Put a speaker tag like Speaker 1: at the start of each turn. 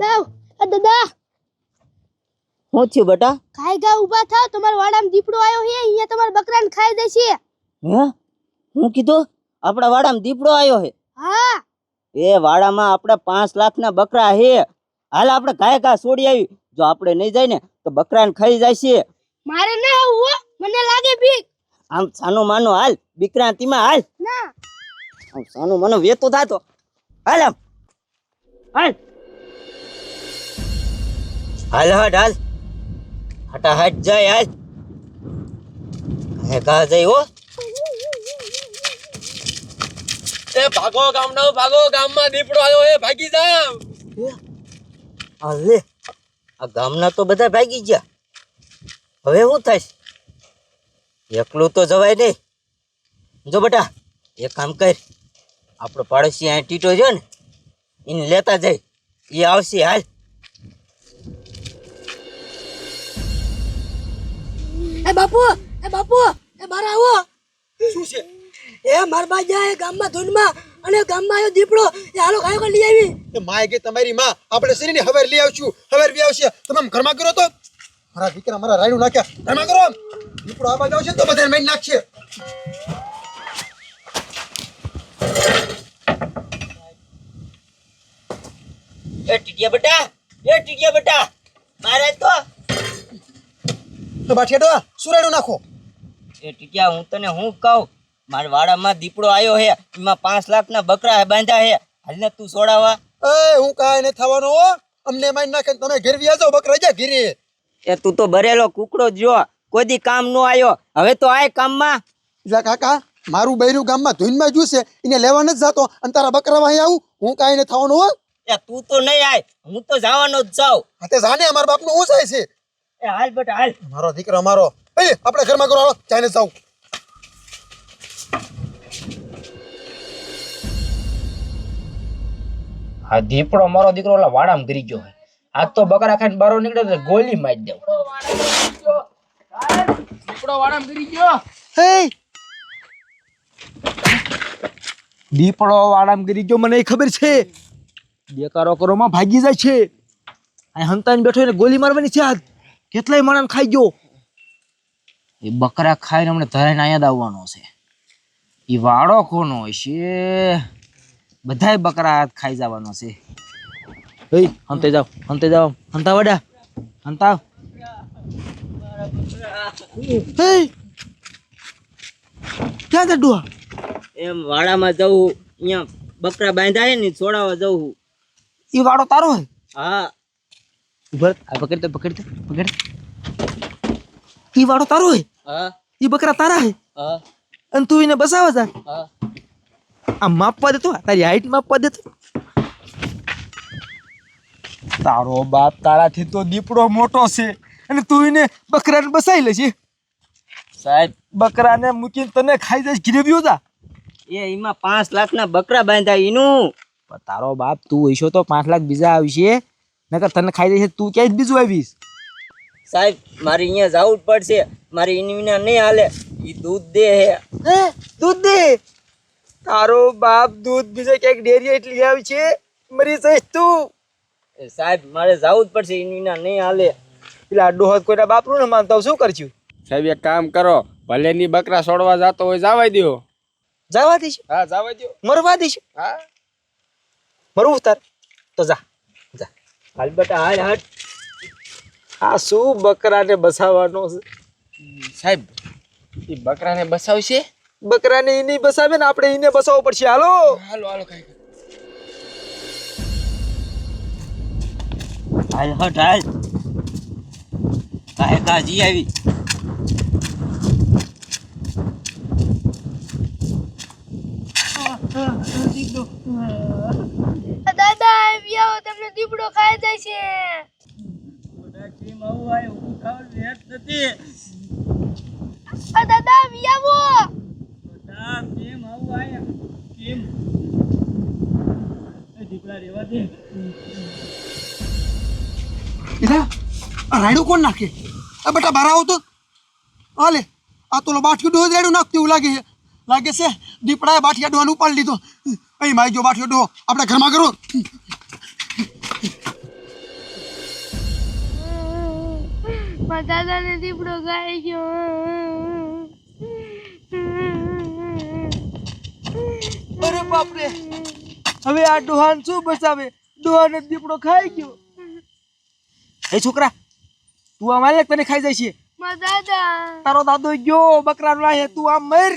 Speaker 1: દાદા આ દાદા.
Speaker 2: શું થયું બેટા?
Speaker 1: ખાઈ ગા ઊભા થાવ તમારા વાડામાં દીપડો આવ્યો છે અહીંયા તમારા બકરાને ખાઈ દેશે.
Speaker 2: હે? હું કીધું? આપણા વાડામાં દીપડો આવ્યો હે
Speaker 1: હા.
Speaker 2: એ વાડામાં આપણે પાંચ લાખના બકરા હે હાલ આપણે ઘાય ઘા છોડી આવી. જો આપણે નહીં જાય ને તો બકરાને ખાઈ જાય છે
Speaker 1: મારે ના આવવું મને લાગે બીક
Speaker 2: આમ સાનો માનો હાલ બિક્રાંતિમાં તીમાં હાલ.
Speaker 1: ના.
Speaker 2: આમ સાનો માનો વેતો થાતો. હાલ આમ. હાલ. હાલ હટ હાલ. હટા હટ જાય હાલ હે કા જઈ હો.
Speaker 3: એ ભાગો ગામનો ભાગો ગામમાં દીપડો આવ્યો એ ભાગી જાવ.
Speaker 2: અલે આ ગામના તો બધા ભાગી ગયા. હવે શું થાય એકલું તો જવાય નહીં. જો બેટા એક કામ કર. આપણો પાડોશી અહીં ટીટો છે ને એને લેતા જાય એ આવશે હાલ.
Speaker 4: એ બાપુ એ બાપુ એ બાર આવો.
Speaker 3: શું છે?
Speaker 4: એ માર બા જાય ગામમાં ધૂનમાં અને ગામમાં આવ્યો દીપડો એ હાલો ખાયો કે લઈ આવી.
Speaker 3: એ માય કે તમારી માં આપણે શરીરની હવેર લઈ આવશું હવેર બી આવશે. તમે ઘરમાં કરો તો. મારા દીકરા મારા રાયડું નાખ્યા. ઘરમાં કરો આમ. દીપડો આવા આવશે ને તો બધાને મારી નાખશે.
Speaker 2: એ ટીટિયા બેટા એ ટીટિયા બેટા મારે તો
Speaker 3: તો બાઠિયાડો સુરાયડું નાખો.
Speaker 2: એ ટીટિયા હું તને હું કહું? મારા વાડામાં દીપડો આવ્યો હે એમાં પાંચ લાખના બકરા બાંધ્યા હે. હાલને તું છોડાવા
Speaker 3: એ હું કાંઈ નહીં થવાનો હો. અમને મારી નાખે ને તમે ઘેર વ્યા જાઓ બકરા જા ઘેરી.
Speaker 2: એ તું તો ભરેલો કુકડો જ કોઈ દી કામ નો આવ્યો હવે તો આય કામમાં.
Speaker 3: જા કાકા મારું બૈરું ગામમાં ધૂનમાં જ્યુસે એને લેવા નથી જાતો અને તારા બકરા વાહી આવું. હું કાંઈ નહીં થવાનું હો.
Speaker 2: એ તું તો નહીં આય હું તો જવાનો જ જાઉં.
Speaker 3: હા તે જાને અમારા બાપનું હું થાય છે?
Speaker 2: એ હાલ બેટા હાલ.
Speaker 3: મારો દીકરો મારો. એ આપણે ઘરમાં કરો હાલો? ચાઈને જાવ
Speaker 5: આ દીપડો મારો દીકરો ઓલા વાડામ ગરી ગયો આજ તો બકરા ખાઈને બારો નીકળે તો ગોલી મારી દેવ દીપડો વાડામ ગરી ગયો.
Speaker 3: હે?
Speaker 5: દીપડો વાડામ ગરી ગયો મને ખબર છે. બેકારો કરોમાં ભાગી જાય છે. આ હંતાઈને બેઠો એને ગોલી મારવાની છે આજ. કેટલાય માણસ ખાઈ ગયો. એ બકરા ખાઈને હમણાં ધરાઈને અહીંયા જ આવવાનો છે. એ વાડો કોનો છે બધાય બકરા હાથ ખાઈ જવાનો છે. એ હંતે જાઓ હંતે જાઓ. હંતા વડા હંતા.
Speaker 3: ક્યાં છે ડુઆ
Speaker 2: એમ વાડામાં જવું અહીંયા બકરા બાંધાય ને છોડાવવા જવું
Speaker 5: એ વાડો તારો હે?
Speaker 2: હા.
Speaker 5: ઉભર આ પકડ તે પકડ તે પકડ ઈ વાડો તારો હે?
Speaker 2: હા.
Speaker 5: ઈ બકરા તારા હે?
Speaker 2: હા.
Speaker 5: અને તું એને બસાવે જા
Speaker 2: હા.
Speaker 5: આ માપવા દેતો તારી હાઈટ માપવા દેતો તારો બાપ તારાથી તો દીપડો મોટો છે. અને તું એને બકરાને બસાઈ લેશે
Speaker 2: સાહેબ.
Speaker 5: બકરાને મૂકીને તને ખાઈ જાય બીઓ જા.
Speaker 2: એ એમાં પાંચ લાખના બકરા બાંધ્યા એનું
Speaker 5: તારો બાપ તું હશો તો પાંચ લાખ બીજા આવશે. નકર તને ખાઈ જશે તું ક્યાંય બીજું આવીશ.
Speaker 2: સાહેબ મારે અહીંયા જવું જ પડશે. મારે એની વિના નહીં હાલે. એ દૂધ દે હે.
Speaker 5: હે? દૂધ દે? તારો બાપ દૂધ બીજે ક્યાંક ડેરી એટલી આવી છે મરી જઈશ તું.
Speaker 2: સાહેબ મારે જવું જ પડશે એની વિના નહીં હાલે.
Speaker 5: પેલા ડોહત કોઈના બાપરું ને માનતા શું કરશું?
Speaker 6: સાહેબ એક કામ કરો. ભલે ની બકરા છોડવા જાતો હોય જવા દ્યો.
Speaker 5: જવા દઈશ.
Speaker 6: હા જવા દો
Speaker 5: મરવા દઈશ.
Speaker 6: હા.
Speaker 5: મરવું તાર. તો જા.
Speaker 2: હાલ બેટા હાલ હાલ
Speaker 5: આ શું બકરાને બસાવવાનો છે?
Speaker 6: સાહેબ એ બકરાને બસાવશે?
Speaker 5: બકરાને એ નહીં બસાવે ને આપણે એને બસાવવો પડશે. હાલો!
Speaker 6: હાલો હાલો કઈ
Speaker 2: હાલ હટ હાલ. કાહે કાજી આવી.
Speaker 1: આ દાદા આવી આવો તમને દીપડો ખાઈ જાય છે. દાદા આવી. આવો
Speaker 3: રાયડું કોણ નાખે? આ બેટા બહાર આવો તો. આ તો બાઠિયું ડોહ નાખતું એવું લાગે લાગે છે, દીપડાએ બાઠિયા ડોહાને ઉપાડી લીધો. અહીં મારી જો બાઠિયો ડોહો. ઘરમાં કરો
Speaker 1: મારા દાદાને દીપડો ખાઈ ગયો.
Speaker 5: અરે બાપરે. હવે આ ડોહાન શું બચાવે? ડોહાને દીપડો ખાઈ ગયો. એ છોકરા તું આ માલિક તને ખાઈ જાય છે?
Speaker 1: મા દાદા.
Speaker 5: તારો દાદો ગયો બકરા લાહે તું આમ મર.